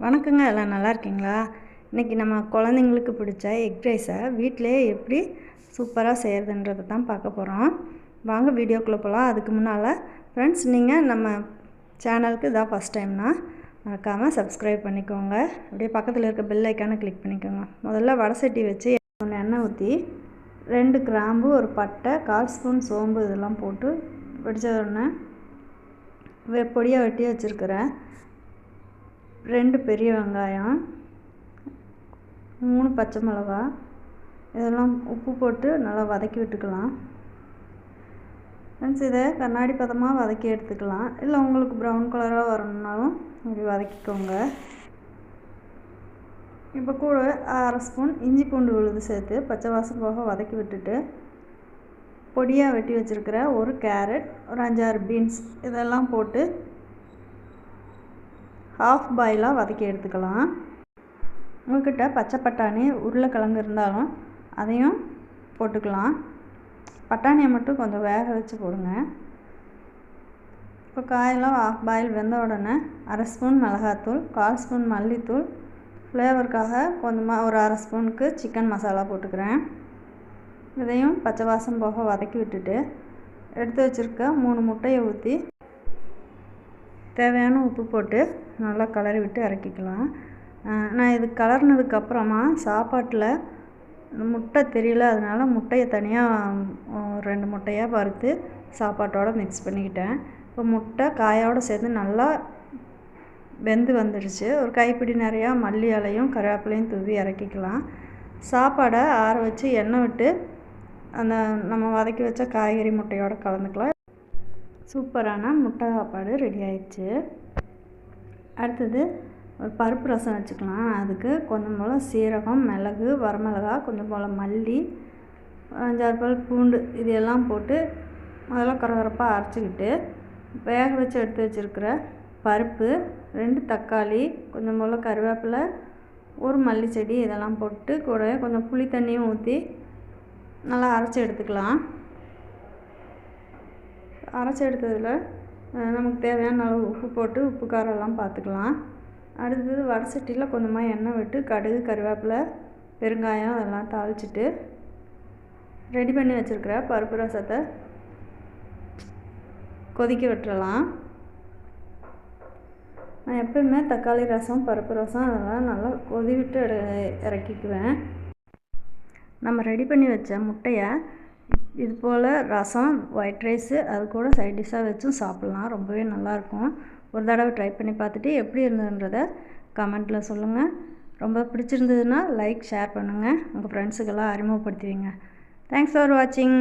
வணக்கங்க எல்லாம் நல்லா இருக்கீங்களா? இன்றைக்கி நம்ம குழந்தைங்களுக்கு பிடிச்ச எக் ரைஸை வீட்டிலே எப்படி சூப்பராக செய்கிறதுன்றதை தான் பார்க்க போகிறோம் வாங்க வீடியோக்குள்ளே போகலாம் அதுக்கு முன்னால் ஃப்ரெண்ட்ஸ் நீங்கள் நம்ம சேனலுக்கு இதான் ஃபஸ்ட் டைம்னா மறக்காமல் சப்ஸ்கிரைப் பண்ணிக்கோங்க. அப்படியே பக்கத்தில் இருக்க பெல் ஐக்கானை கிளிக் பண்ணிக்கோங்க. முதல்ல வடை சட்டி வச்சு ஒன்று எண்ணெய் ஊற்றி ரெண்டு கிராம்பு ஒரு பட்டை கால் ஸ்பூன் சோம்பு இதெல்லாம் போட்டு வெடித்த உடனே வெ பொடியாக வெட்டி வச்சுருக்கிறேன் ரெண்டு பெரிய வெங்காயம் மூணு பச்சை மிளகா இதெல்லாம் உப்பு போட்டு நல்லா வதக்கி விட்டுக்கலாம். ஃப்ரெண்ட்ஸ் இதை கண்ணாடி பதமாக வதக்கி எடுத்துக்கலாம். இல்லை உங்களுக்கு ப்ரௌன் கலராக வரணுன்னாலும் இப்படி வதக்கிக்கோங்க. இப்போ கூட அரை ஸ்பூன் இஞ்சி பூண்டு விழுது சேர்த்து பச்சை வாசம் போக வதக்கி விட்டுட்டு பொடியாக வெட்டி வச்சுருக்கிற ஒரு கேரட் ஒரு அஞ்சாறு பீன்ஸ் இதெல்லாம் போட்டு ஹாஃப் பாயிலாக வதக்கி எடுத்துக்கலாம். உங்கள்கிட்ட பச்சை பட்டாணி உருளைக்கிழங்கு இருந்தாலும் அதையும் போட்டுக்கலாம். பட்டாணியை மட்டும் கொஞ்சம் வேக வச்சு போடுங்க. இப்போ காயெல்லாம் ஆஃப் பாயில் வெந்த உடனே அரை ஸ்பூன் மிளகாத்தூள் கால் ஸ்பூன் மல்லித்தூள். ஃப்ளேவருக்காக கொஞ்சமாக ஒரு அரை ஸ்பூனுக்கு சிக்கன் மசாலா போட்டுக்கிறேன். இதையும் பச்சை வாசம் போக வதக்கி விட்டுட்டு எடுத்து வச்சுருக்க மூணு முட்டையை ஊற்றி தேவையான உப்பு போட்டு நல்லா கலரி விட்டு இறக்கிக்கலாம். நான் இது கலர்னதுக்கப்புறமா சாப்பாட்டில் முட்டை தெரியல அதனால் முட்டையை தனியாக ரெண்டு முட்டையாக வறுத்து சாப்பாட்டோடு மிக்ஸ் பண்ணிக்கிட்டேன். இப்போ முட்டை காயோடு சேர்ந்து நல்லா வெந்து வந்துடுச்சு. ஒரு கைப்பிடி நிறையா மல்லி இலையும் கருவேப்பிலையும் தூவி இறக்கிக்கலாம். சாப்பாடை ஆற வச்சு எண்ணெய் விட்டு அந்த நம்ம வதக்கி வச்ச காய்கறி முட்டையோடு கலந்துக்கலாம். சூப்பரான முட்டை சாப்பாடு ரெடி ஆயிடுச்சு. அடுத்தது ஒரு பருப்பு ரசம் வச்சுக்கலாம். அதுக்கு கொஞ்சம் போல் சீரகம் மிளகு வரமிளகா கொஞ்சம் போல் மல்லி அஞ்சாறு பால் பூண்டு இது எல்லாம் போட்டு முதல்ல கரகரப்பாக அரைச்சிக்கிட்டு வேக வச்சு எடுத்து வச்சுருக்கிற பருப்பு ரெண்டு தக்காளி கொஞ்சம் போல் கருவேப்பிலை ஒரு மல்லி செடி இதெல்லாம் போட்டு கூட கொஞ்சம் புளி தண்ணியும் ஊற்றி நல்லா அரைச்சி எடுத்துக்கலாம். அரைச்சி எடுத்ததில் நமக்கு தேவையான அளவு உப்பு போட்டு உப்பு காரம்லாம் பார்த்துக்கலாம். அடுத்தது வடை சட்டியில் கொஞ்சமாக எண்ணெய் விட்டு கடுகு கருவேப்பிலை பெருங்காயம் அதெல்லாம் தாளிச்சிட்டு ரெடி பண்ணி வச்சுருக்கிற பருப்பு ரசத்தை கொதிக்க விட்டுறலாம். நான் எப்போயுமே தக்காளி ரசம் பருப்பு ரசம் அதெல்லாம் நல்லா கொதி விட்டு இறக்கிக்குவேன். நம்ம ரெடி பண்ணி வச்ச முட்டையை இது போல் ரசம் ஒயிட் ரைஸு அது கூட சைட் டிஷ்ஷாக வச்சும் சாப்பிட்லாம். ரொம்பவே நல்லாயிருக்கும். ஒரு தடவை ட்ரை பண்ணி பார்த்துட்டு எப்படி இருந்ததுன்றதை கமெண்ட்டில் சொல்லுங்கள் ரொம்ப பிடிச்சிருந்ததுன்னா லைக் ஷேர் பண்ணுங்கள் உங்கள் ஃப்ரெண்ட்ஸுக்கெல்லாம் அறிமுகப்படுத்துவீங்க தேங்க்ஸ் ஃபார் வாட்சிங்